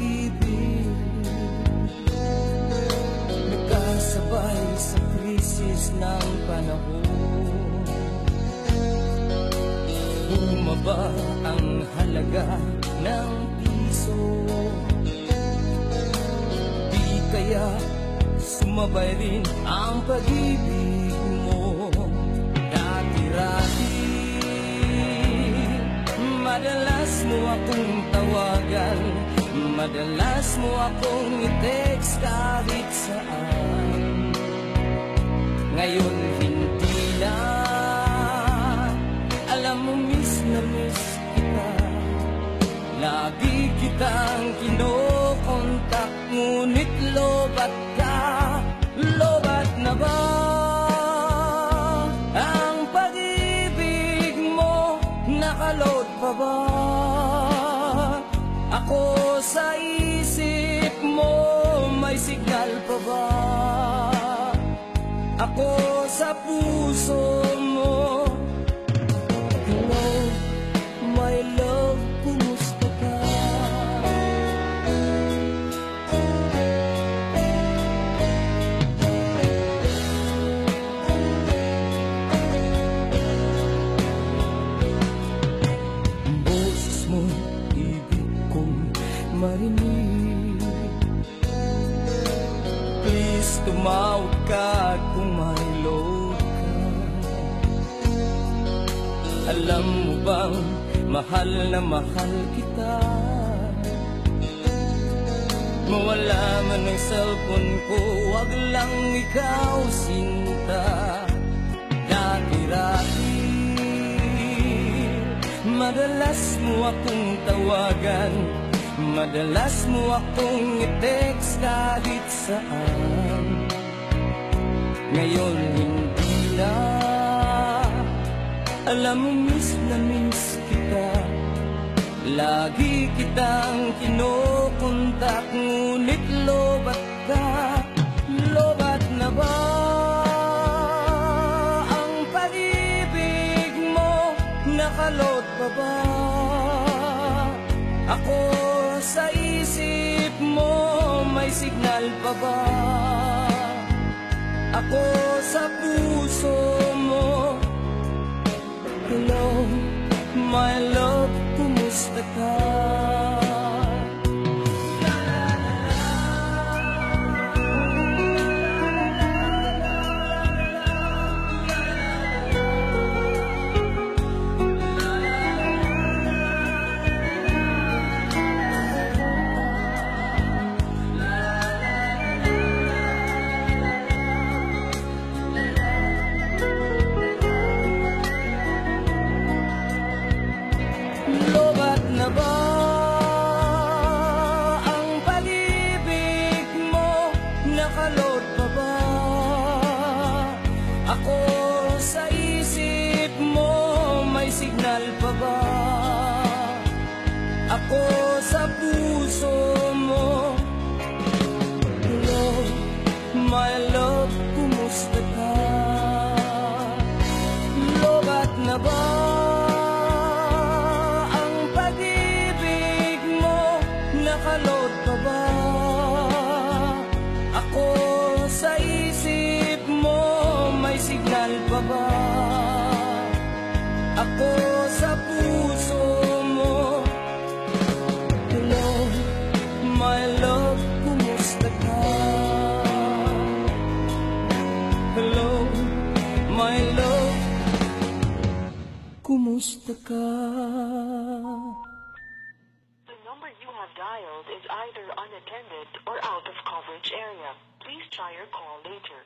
ibig Nakasabay sa krisis ng panahon. Bumaba ang halaga ng piso. Di kaya sumabay rin ang pag-ibig mo. Dati-rati Madalas mo akong tawagan. Madalas mo akong i-text kahit saan. Ngayon hindi na. Alam mo miss na miss kita. Lagi kitang kinokontak Ngunit lobat ka. Lobat na ba Ang pag-ibig mo? Nakaload pa ba? Ako sa isip mo May signal pa ba? Ako sa puso marinig. Please tumawag ka kung may load ka. Alam mo bang mahal na mahal kita? Mawala man ang cellphone ko Wag lang ikaw sinta. Dati-rati Madalas mo akong tawagan Madalas mo akong i-text kahit saan. Ngayon hindi na. Alam mo miss na miss kita. Lagi kitang kinokontak Ngunit lobat ka. Lobat na ba Ang pag-ibig mo? Nakalot pa ba? Ako sa isip mo May signal pa ba Ako sa puso mo Hello, my love, kumusta ka? Kumusta my love, kumusta ka? The number you have dialed is either unattended or out of coverage area. Please try your call later.